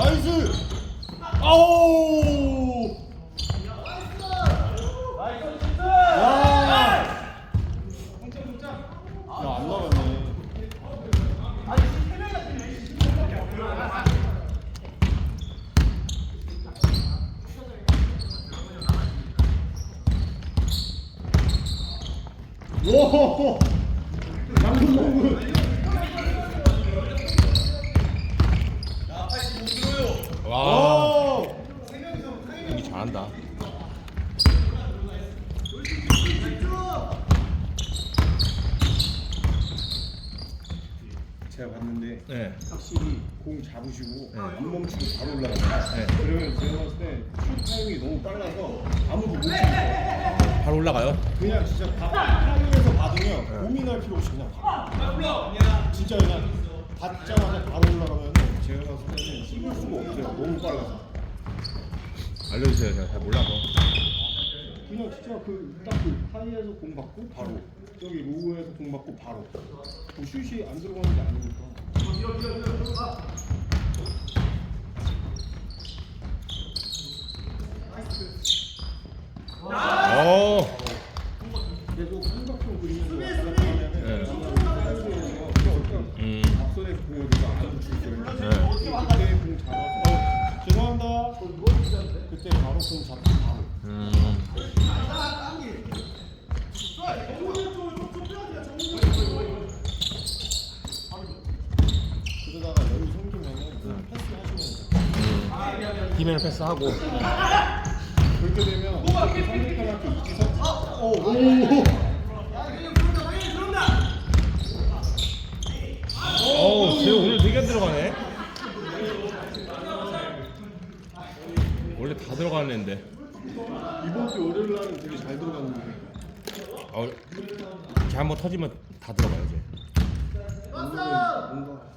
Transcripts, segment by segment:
나이스. 아우. 야. 야안 나갔네. 오! 와 오! 여기 잘한다 제가 봤는데 네 확실히 공 잡으시고 네. 안 멈추고 바로 올라가요. 네. 그러면 제가 봤을 때슛 타이밍이 너무 빨라서 아무도 못 치고 바로 올라가요 그냥 진짜 다 타이밍에서 받으면 네. 고민할 필요 없이 그냥 바 진짜 그냥 받자마자 바로 올라가면 제가 봤을 때는 씹을 수가 없어요. 너무 빨라서. 알려주세요. 제가 잘 몰라서. 그냥 진짜 그딱그 하이에서 공 받고 바로. 저기 로우에서 공 받고 바로. 그 슛이 안 들어가는 게 아니니까. 오 계속 삼각형 그리면서 왔다 갔다 네. 하면 음. 앞선에 공을 누가 안 붙일 거예요 네. 그때 공 잡아서 어, 죄송합니다 그때 바로 공 잡고 바로 음. 그러다가 여유 생기면은 그냥 패스 하시면 돼요 디맨 패스하고 그렇게 되면 이지선 오, 오. 어우 쟤 오늘 되게 안 들어가네 원래 애인데. 이번 주 월요일 날은 되게 잘 들어갔는데. 어, 쟤 한번 터지면 다 오늘은 뭔가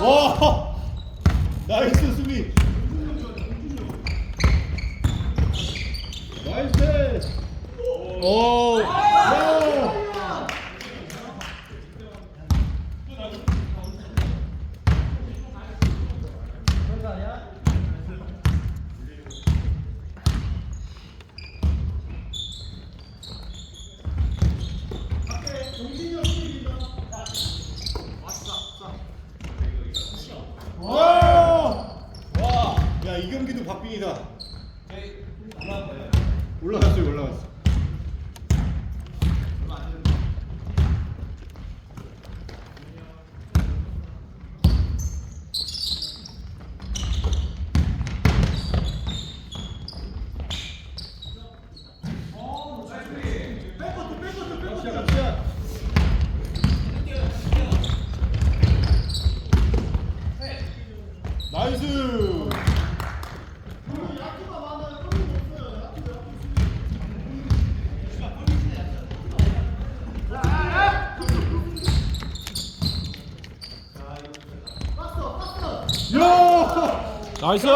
와! 나이스 오 야! 와! 와! 야, 이 경기도 박빙이다. 올라갔어요, 올라갔어. 갑시다, 갑시다. 나이스! 야! 나이스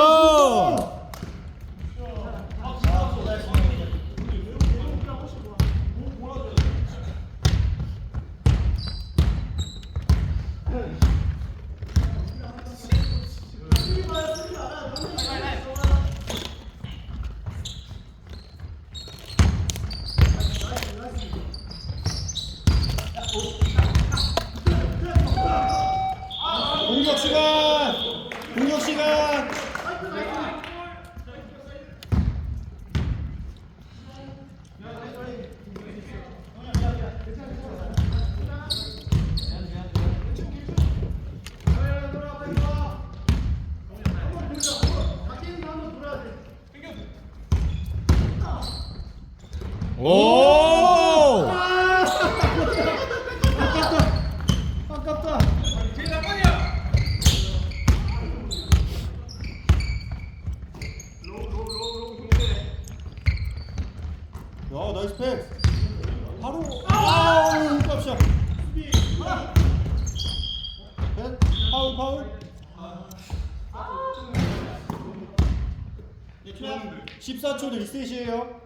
4초도 1셋이에요.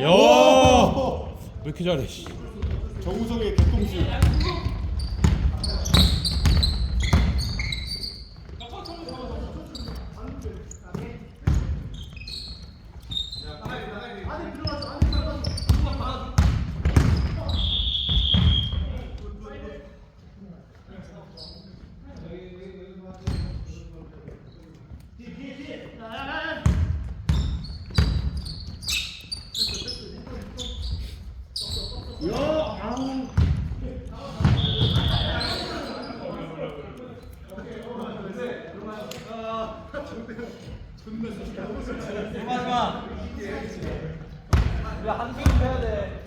야! 왜 이렇게 잘해? 정우성의 개똥슛. 하지마. 우리 한숨 해야 돼.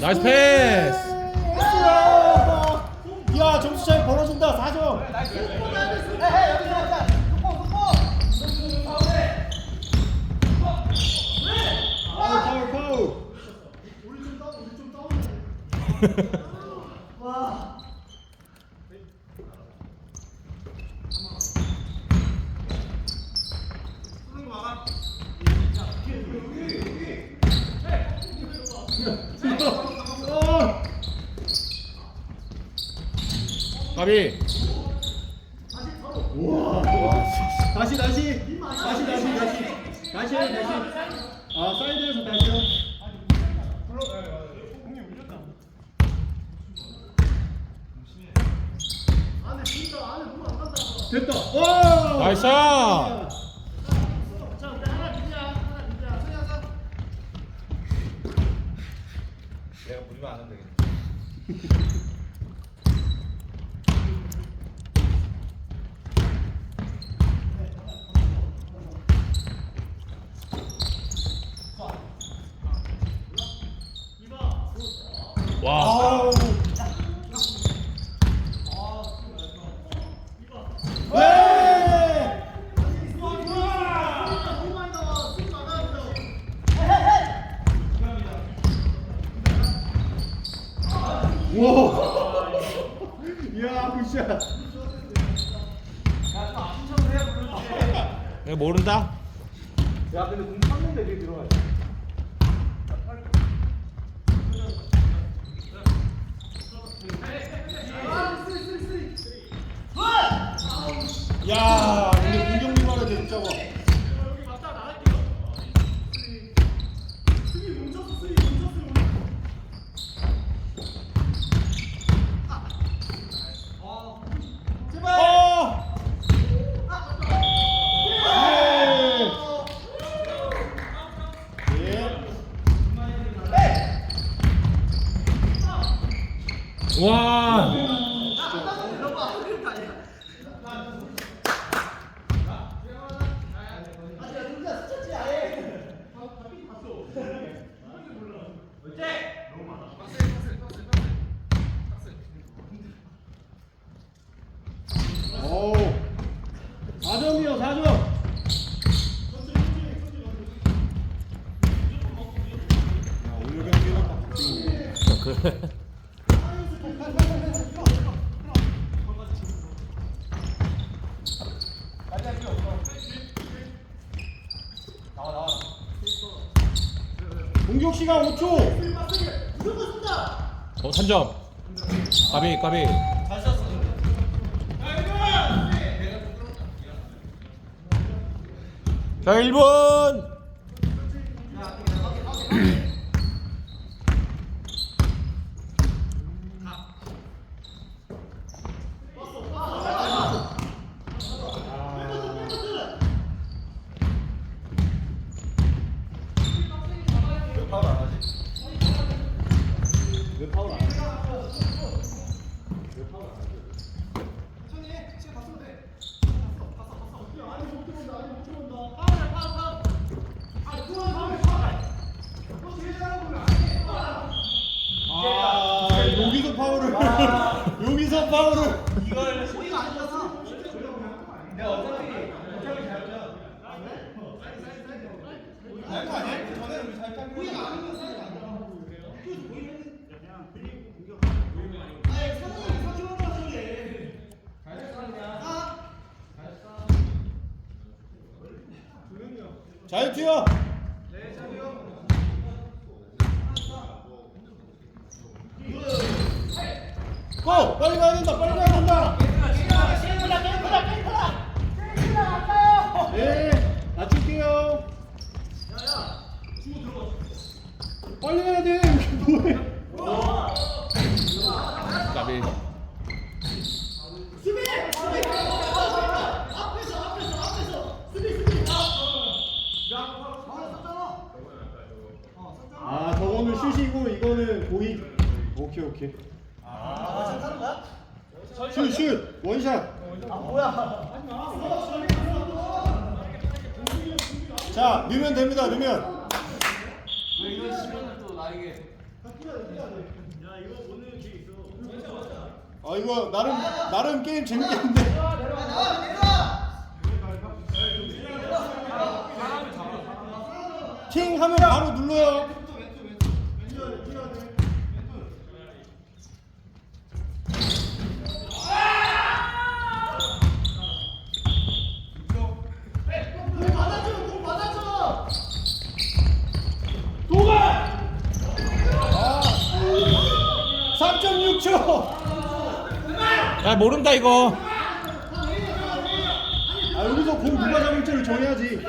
나이스 패스. 야, 야, 점수 차이 벌어진다. 4점. 파울, 어. 까비. 우와. 다시 다시 다시 다시 다시 다시 해 다시 아 사이드에서 다시 해 됐다 와 나이스. 내가 부리면 안 하면 되겠네. 와. 아우 왜 와, 이야, 굿샷. 모른다. 야 근데 공 찼는데 왜 들어가? 야, 근데 문경민 말에 진짜 봐. 어! 예. 예. 와. 오. 4점이요, 4점. 야, 오늘 경기는 박빙이네. 그래. 공격 시간 5초. 어, 3점. 까비, 까비. 자, 1분. 고의가 잘 뛰어. 네, 잘 뛰어 고! 빨리 가야 된다 빨리 가야 된다 슛이고 이거는 고익. 오케이, 오케이. 슛, 슛. 원샷. 자, 넣으면 됩니다. 넣으면. 아 이거 나름 나름 게임 재밌겠는데. 킹 하면 바로 눌러요. 3.6초. 야 모른다 이거. 아 여기서 공 누가 잡을지를 정해야지.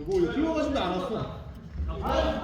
이거 흘러가지도 않았어. 어?